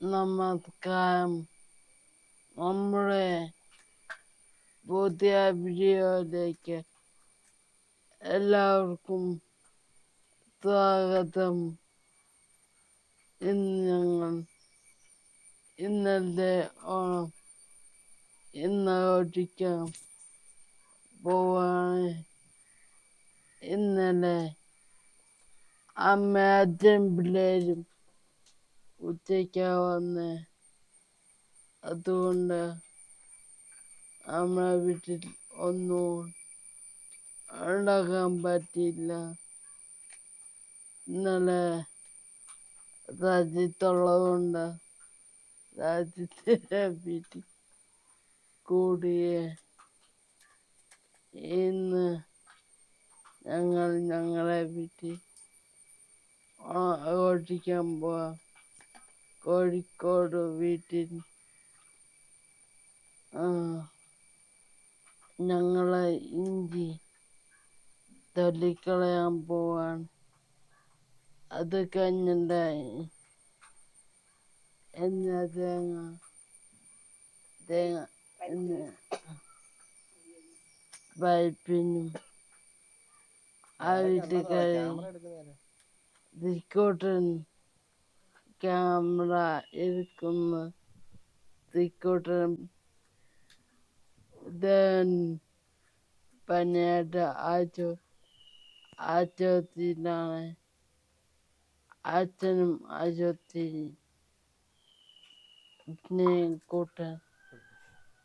നമസ്കാരം നമ്മുടെ പുതിയ വീഡിയോയിലേക്ക് എല്ലാവർക്കും സ്വാഗതം. ഇന്ന് ഞങ്ങൾ ഇന്നത്തെ ഓണം ഇന്നാഘോഷിക്കാൻ പോവാണ്. ഇന്നലെ അമ്മ അച്ഛൻ പിള്ളേരും ഉച്ചയ്ക്കാ വന്ന് അതുകൊണ്ട് നമ്മളെ വീട്ടിൽ ഒന്നും ഉണ്ടാക്കാൻ പറ്റിയില്ല. ഇന്നലെ രാജ്യത്തുള്ളതുകൊണ്ട് രാജ്യത്തിന്റെ വീട്ടിൽ കൂടിയ. ഇന്ന് ഞങ്ങൾ ഞങ്ങളെ വീട്ടിൽ ആഘോഷിക്കാൻ പോവാം. കോഴിക്കോട് വീട്ടിൽ ഞങ്ങളെ ഇഞ്ചി തല്ലിക്കളയാൻ പോവാൻ അത് കഴിഞ്ഞിട്ട് എന്നാ തേങ്ങ? തേങ്ങ എന്ന പൈപ്പിനും ആ വീട്ടിൽ കഴിയും ക്യാമറ എടുക്കുന്ന തിക്കോട്ടം പനിയായിട്ട് ആച്ചോ ആശുപത്രിയിലാണ് അച്ഛനും ആശുപത്രി കൂട്ടൻ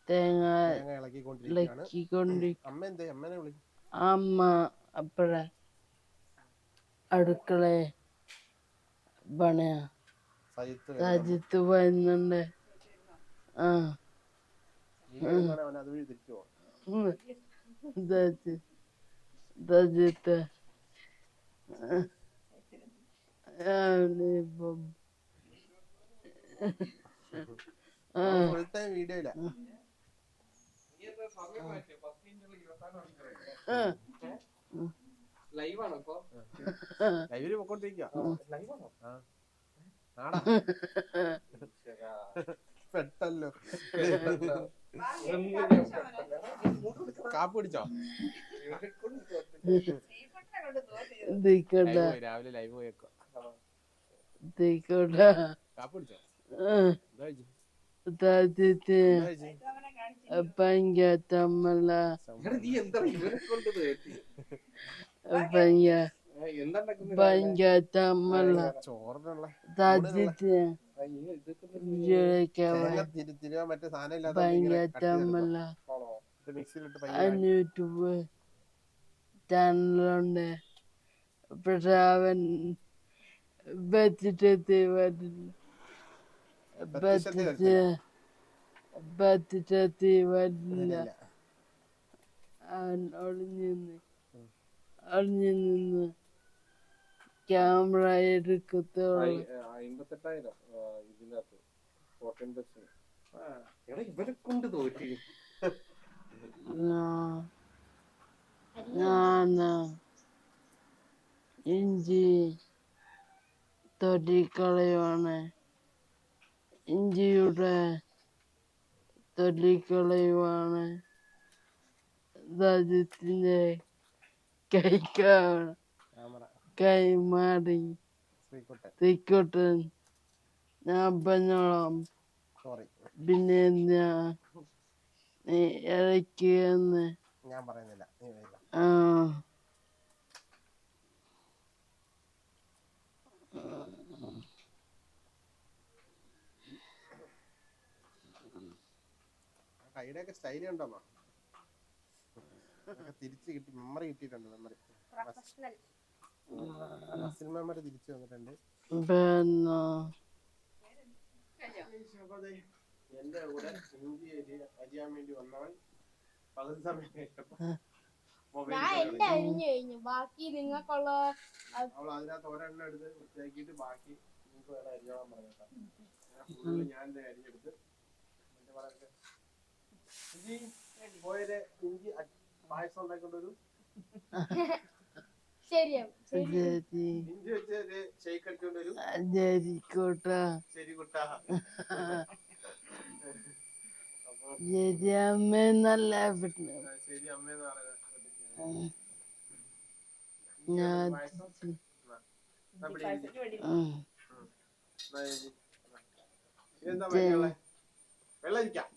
തേങ്ങ ഇളക്കിക്കൊണ്ടിരിക്കും അമ്മ അപ്പഴ അടുക്കള പണിയാ. സജിത്ത് രാജ്യത്ത് വരുന്നുണ്ട്. ആ. വീഡിയോ ഇല്ല ലൈവാണോ ഇപ്പൊ? ലൈവിൽ പൊക്കോണ്ടിരിക്കുക ആ. ആടാ. പെട്ടല്ലോ. കാപ്പ് പിടിച്ചോ ദിക്കട്ട ലൈവ് പോയി രാവിലെ ലൈവ് പോയേക്കോ കാപ്പ് പിടിച്ചോ കഴിച്ചു? യൂട്യൂബ് ചാനലുണ്ട് പക്ഷെ അവൻ വെച്ചിട്ട് അവൻ ഒളിഞ്ഞു നിന്ന് ഒളിഞ്ഞു നിന്ന് ക്യാമറ എടുക്കത്തോളം ഇതിനകത്ത്. ഫോർട്ടീൻ എടാ കൊണ്ട് തോറ്റി. ഇഞ്ചി തൊലിക്കളയുവാണ്. ഇഞ്ചിയുടെ തൊലിക്കളയുവാണ്. രാജ്യത്തിന്റെ കൈക്കാണ് കൈമാറി. മാറി തിക്കോട്ടൻ ഞാൻ പറഞ്ഞോളാം. സോറി. പിന്നെ ഞാൻ നീ ഇറക്കിയെന്ന് ഞാൻ പറയുന്നില്ല. ആ. ആ കൈയുടെ ഒക്കെ സ്റ്റൈൽ അതൊക്കെ തിരിച്ച് കിട്ടി മെമ്മറി കിട്ടിയിട്ടുണ്ട് മെമ്മറി മെമ്മറി തിരിച്ചു വന്നിട്ടുണ്ട്. പിന്നെ എന്റെ കൂടെ അരി അരിയാൻ വേണ്ടി വന്നവൻ പകുതി സമയം ഞാൻ എന്റെ അരിഞ്ഞു കഴിഞ്ഞു. ബാക്കി നിങ്ങൾക്കുള്ള അവൾ അതിനകത്ത് ഒരെണ്ണം എടുത്ത് വൃത്തിയാക്കിയിട്ട് ബാക്കി നിങ്ങൾക്ക് വേറെ അരിഞ്ഞോളാൻ പറഞ്ഞേക്കാം ഞാൻ അരിഞ്ഞെടുത്ത് ഇഞ്ചി പോയത് ഇഞ്ചി അ- പായസം വെച്ച് ഒരു ഷെയ്ക്ക് അടിച്ചോണ്ട് വരും ശരിക്കോട്ടാ. ശരി കുട്ടാ അപ്പൊ ശരി അമ്മ നല്ല പെണ്ണു ആ, ശരി അമ്മയെന്ന് പറയുന്നത് ഞാൻ. ഇതെന്താ വെള്ളം വെള്ളം ഇരിക്കാം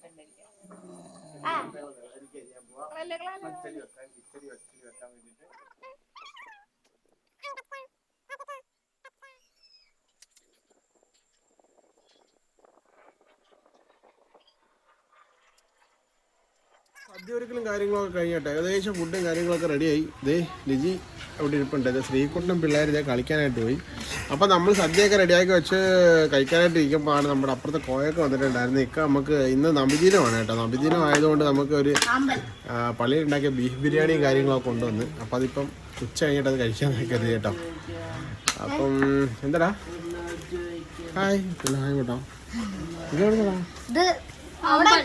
ആ വെള്ളം ഇരിക്കാം ഞാൻ പോവാം വെള്ളകളാണ് കിച്ചടി വെക്കാൻ കിച്ചടി വെച്ചടി വെക്കാൻ വേണ്ടിട്ട് സദ്യ ഒരുക്കലും കാര്യങ്ങളൊക്കെ കഴിഞ്ഞിട്ട് ഏകദേശം ഫുഡും കാര്യങ്ങളൊക്കെ റെഡിയായി ഇതേ ലിജി അവിടെ ഇരിപ്പുണ്ട്. ഇത് ശ്രീകുട്ടനും പിള്ളേർ ഇതേ കളിക്കാനായിട്ട് പോയി. അപ്പോൾ നമ്മൾ സദ്യയൊക്കെ റെഡിയാക്കി വെച്ച് കഴിക്കാനായിട്ട് ഇരിക്കുമ്പോഴാണ് നമ്മുടെ അപ്പുറത്തെ കോയൊക്കെ വന്നിട്ടുണ്ടായിരുന്നു. ഇക്ക നമുക്ക് ഇന്ന് നബിദിനമാണ് കേട്ടോ. നബിദിനം ആയതുകൊണ്ട് നമുക്ക് ഒരു ഉണ്ടാക്കിയ ബീഫ് ബിരിയാണിയും കാര്യങ്ങളൊക്കെ കൊണ്ടുവന്ന്. അപ്പം അതിപ്പം ഉച്ച കഴിഞ്ഞിട്ട് അത് കഴിക്കാൻ നോക്കരുത് കേട്ടോ. അപ്പം എന്താടാ? ഹായ് ഹായ് കേട്ടോ. ഇത് അവിടെ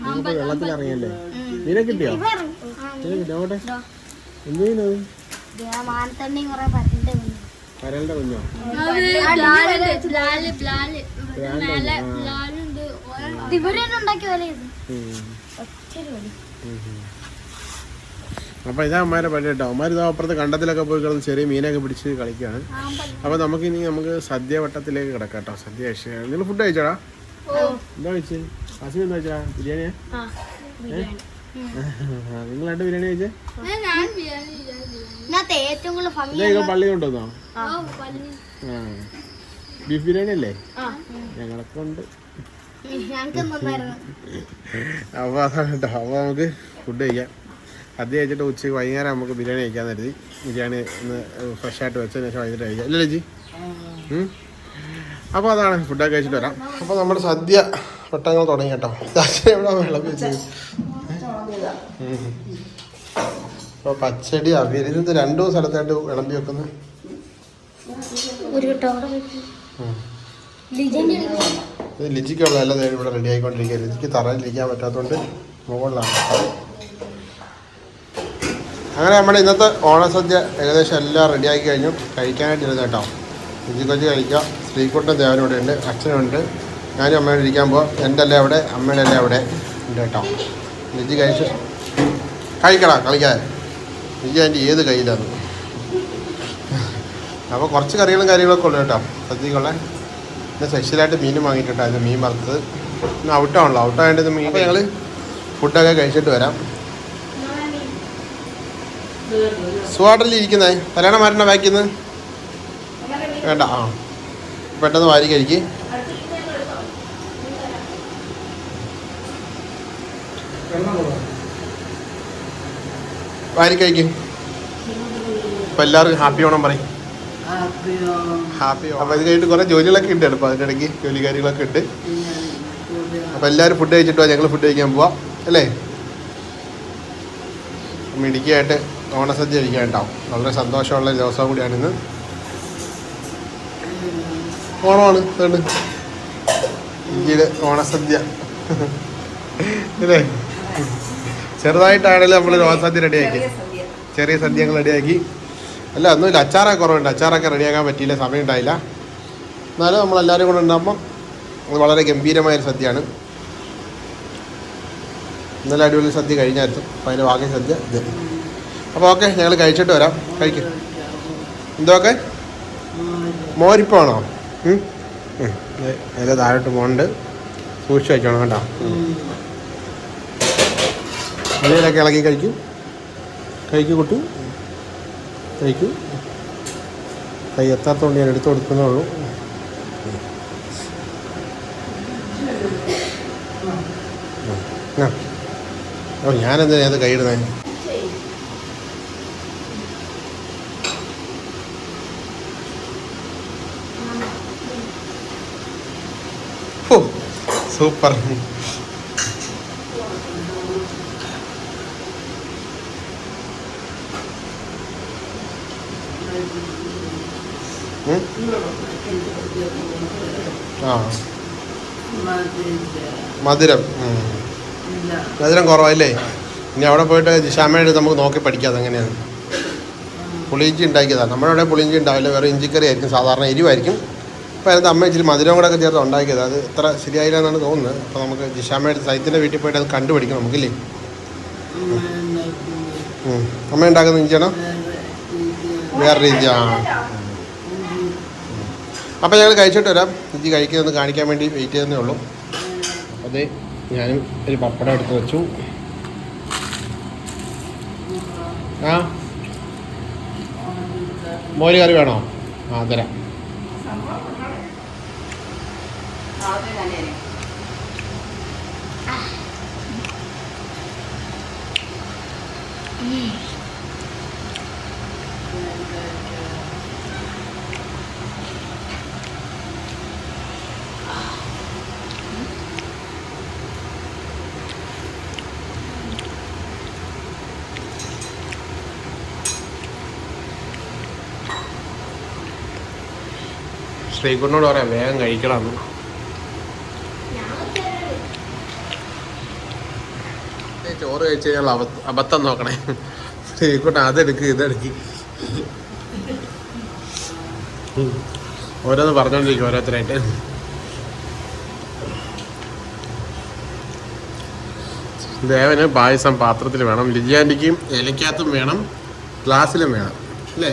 നിങ്ങളിപ്പോൾ വെള്ളത്തിൽ ഇറങ്ങിയല്ലേ? മീനെ കിട്ടിയോ? മീനെ കിട്ടിയോ? അങ്ങോട്ടെ എന്ത് പറ്റിട്ട് കരലിന്റെ കുഞ്ഞോ. അപ്പൊ ഇതാ അമ്മമാരെ പണി കേട്ടോ. അമ്മമാർ ഇതാ അപ്പുറത്ത് കണ്ടത്തിലൊക്കെ പോയി കിടന്ന് ചെറിയ മീനൊക്കെ പിടിച്ച് കളിക്കുകയാണ് അപ്പൊ നമുക്ക് ഇനി നമുക്ക് സദ്യ വട്ടത്തിലേക്ക് കിടക്കാം കേട്ടോ. സദ്യ കഴിച്ചു നിങ്ങൾ ഫുഡ് കഴിച്ചോടാ? എന്താ കഴിച്ചത് അസിം എന്താ വെച്ചാ ബിരിയാണിയാ നിങ്ങൾ രണ്ട് ബിരിയാണി കഴിച്ചേ? ഏറ്റവും കൂടുതൽ പള്ളി കൊണ്ടുവന്നോ? ആ ബീഫ് ബിരിയാണി അല്ലേ? ഞങ്ങളൊക്കെ ഉണ്ട്. അപ്പോൾ അതാണ് കേട്ടോ. അപ്പോൾ നമുക്ക് ഫുഡ് കഴിക്കാം. അത് കഴിച്ചിട്ട് ഉച്ചയ്ക്ക് വൈകുന്നേരം നമുക്ക് ബിരിയാണി കഴിക്കാൻ കരുതി. ബിരിയാണി ഒന്ന് ഫ്രഷ് ആയിട്ട് വെച്ചതിന് ശേഷം വൈകിട്ട് കഴിക്കാം. അല്ലേ ചേച്ചി അപ്പോൾ അതാണ് ഫുഡൊക്കെ കഴിച്ചിട്ട് വരാം. അപ്പോൾ നമ്മുടെ സദ്യ വട്ടങ്ങൾ തുടങ്ങി കേട്ടോ. അച്ഛൻ എവിടെ വിളമ്പി വെച്ചത് അപ്പോൾ പച്ചടി അവിരുന്ന് രണ്ടു സ്ഥലത്തായിട്ട് വിളമ്പി വെക്കുന്നത് ലിജന്റെ ഇത് ലിജിക്കുള്ള എല്ലാം ദേ ഇവിടെ റെഡി ആയിക്കൊണ്ടിരിക്കുക ലിജിക്ക് തറയിലിരിക്കാൻ പറ്റാത്തതുകൊണ്ട് മുകളിലാണ്. അങ്ങനെ നമ്മുടെ ഇന്നത്തെ ഓണസദ്യ ഏകദേശം എല്ലാം റെഡിയാക്കി കഴിഞ്ഞു. കഴിക്കാനായിട്ട് ഇരുന്നേട്ടോ ലിജി കൊച്ചി കഴിക്കാം. ശ്രീകുട്ടൻ ഉണ്ട് അച്ഛനുണ്ട്. ഞാനും അമ്മയോട് ഇരിക്കാൻ പോവാം. എന്റെ അല്ലേ അവിടെ? അമ്മയുടെ അല്ലേ അവിടെ ഉണ്ട് കേട്ടോ. ലിജി കഴിച്ചു? കഴിക്കടാ കളിക്കാതെ. ലിജി അതിന്റെ ഏത് കയ്യിലാണ്? അപ്പോൾ കുറച്ച് കറികളും കാര്യങ്ങളൊക്കെ ഉള്ളു കേട്ടോ. സദ്യക്കുള്ള. പിന്നെ സ്പെഷ്യലായിട്ട് മീൻ വാങ്ങിയിട്ടുണ്ടായിരുന്നു മീൻ വറുത്തത്. പിന്നെ ഔട്ടാണല്ലോ. ഔട്ടായിട്ട് മീൻ ഞങ്ങൾ ഫുഡൊക്കെ കഴിച്ചിട്ട് വരാം. സുഖമായിട്ടല്ലേ ഇരിക്കുന്നേ? തലേണ മാറ്റണ വായിക്കുന്നത് വേണ്ട ആ. പെട്ടെന്ന് വാരി കഴിക്ക്. വാരി കഴിക്കും. അപ്പം എല്ലാവർക്കും ഹാപ്പി ഓണം പറയും. ഹാപ്പി അപ്പോൾ ഇത് കഴിഞ്ഞിട്ട് കുറേ ജോലികളൊക്കെ ഉണ്ട് അപ്പോൾ അതിന്റെ ഇടയ്ക്ക് ജോലി കാര്യങ്ങളൊക്കെ ഉണ്ട്. അപ്പോൾ എല്ലാവരും ഫുഡ് കഴിച്ചിട്ട് ഞങ്ങൾ ഫുഡ് കഴിക്കാൻ പോവാം. അല്ലേ? മിടുക്കിയായിട്ട് ഓണസദ്യ കഴിക്കാൻ ഉണ്ടാവും വളരെ സന്തോഷമുള്ള ദിവസം കൂടിയാണ് ഇന്ന് ഓണമാണ് ഇന്ത്യയിലെ ഇന്ത്യയുടെ ഓണസദ്യ. അല്ലേ? ചെറുതായിട്ടാണെങ്കിലും നമ്മൾ ഓണസദ്യ റെഡിയാക്കി. ചെറിയ സദ്യകൾ റെഡിയാക്കി. അല്ല ഒന്നുമില്ല. അച്ചാറൊക്കെ കുറവുണ്ട്. അച്ചാറൊക്കെ റെഡിയാക്കാൻ പറ്റിയില്ല. സമയം ഉണ്ടായില്ല എന്നാലും നമ്മളെല്ലാവരും കൂടെ ഉണ്ടാകുമ്പോൾ അത് വളരെ ഗംഭീരമായൊരു സദ്യയാണ്. ഇന്നലെ അടിപൊളി സദ്യ കഴിഞ്ഞായിരുന്നു അപ്പോൾ അതിന്റെ ബാക്കി സദ്യ ഇത്. അപ്പോൾ ഓക്കെ ഞങ്ങൾ കഴിച്ചിട്ട് വരാം. കഴിക്കും. എന്തൊക്കെ മോരിപ്പാണോ? അതിന്റെ താഴോട്ട് പോകണ്ട് സൂക്ഷിച്ച് വയ്ക്കണം കേട്ടോ. അതിലൊക്കെ ഇളക്കി കഴിക്കും. കഴിക്കു കുട്ടി. കഴിക്കും കൈ എത്താത്തതുകൊണ്ട് ഞാൻ എടുത്തു കൊടുക്കുന്നേ ഉള്ളൂ. ഓ ഞാനെന്തിനാ അത് കൈയിടുന്നേ? സൂപ്പർ. മധുരം. മധുരം. കുറവല്ലേ? ഇനി അവിടെ പോയിട്ട് ജിഷാമയുടെ നമുക്ക് നോക്കി പഠിക്കാം എങ്ങനെയാണ് പുളിയിഞ്ചി ഉണ്ടാക്കിയതാണ് നമ്മുടെ അവിടെ പുളിയിഞ്ചി ഉണ്ടാവില്ല. വേറെ ഇഞ്ചിക്കറി ആയിരിക്കും. സാധാരണ എരിവായിരിക്കും. അപ്പോൾ അതിനകത്ത് അമ്മ ഇച്ചിരി മധുരം കൂടെ ഒക്കെ ചേർത്ത് ഉണ്ടാക്കിയത്. അത് ഇത്ര ശരിയായില്ല എന്നാണ് തോന്നുന്നത്. അപ്പോൾ നമുക്ക് ജിഷാമയുടെ സൈത്തിന്റെ വീട്ടിൽ പോയിട്ട് അത് കണ്ടുപിടിക്കണം നമുക്കില്ലേ? അമ്മ ഉണ്ടാക്കുന്ന ഇഞ്ചിയാണോ? വേറെ വേറെ രീതി ഇഞ്ചി ആ. അപ്പോൾ ഞങ്ങൾ കഴിച്ചിട്ട് വരാം. ഇഞ്ചി കഴിക്കുന്നതെന്ന് കാണിക്കാൻ വേണ്ടി വെയിറ്റ് ചെയ്യുന്നേ ഉള്ളൂ. അത് ഞാനും ഒരു പപ്പടം എടുത്ത് വെച്ചു. ആ? മോര് കറി വേണോ? ആ തരാം. ശ്രീകുറിനോട് പറയാം വേഗം കഴിക്കണം. ചോറ് കഴിച്ച് കഴിഞ്ഞാൽ അബദ്ധ നോക്കണേ. ശ്രീകുട്ടൻ അതെടുക്ക് ഇതെടുക്ക്. ഓരോന്ന് പറഞ്ഞോണ്ടിരിക്കും ഓരോരുത്തരായിട്ട്. ദേവന് പായസം പാത്രത്തിൽ വേണം ലിജിയാന്റിക്കും ഇലയ്ക്കകത്തും വേണം ഗ്ലാസ്സിലും വേണം അല്ലേ?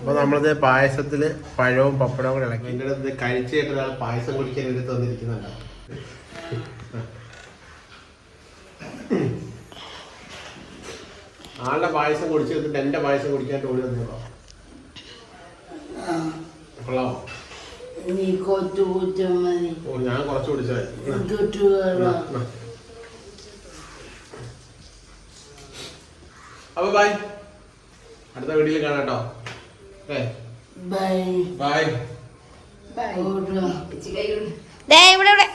അപ്പൊ നമ്മളത് പായസത്തിൽ പഴവും പപ്പടവും കൂടെ ഇളക്കി. എന്റെ അടുത്ത് കഴിച്ചു കേട്ട ഒരാൾ പായസം കുടിക്കാൻ എടുത്ത് തന്നിരിക്കുന്നുണ്ടോ? ആളുടെ പായസം കുടിച്ചു എന്നിട്ട് എന്റെ പായസം കുടിക്കാൻ ഓടി വന്നോ കൊള്ളാമോ? നീ കൊച്ചു കുറ്റം മതി. ഓ ഞാൻ കുറച്ച് കുടിച്ചായി അപ്പൊ ബൈ അടുത്ത വീട്ടിൽ കാണാം ബൈ ബൈ ദേ ഇവിടെ ഇവിടെ.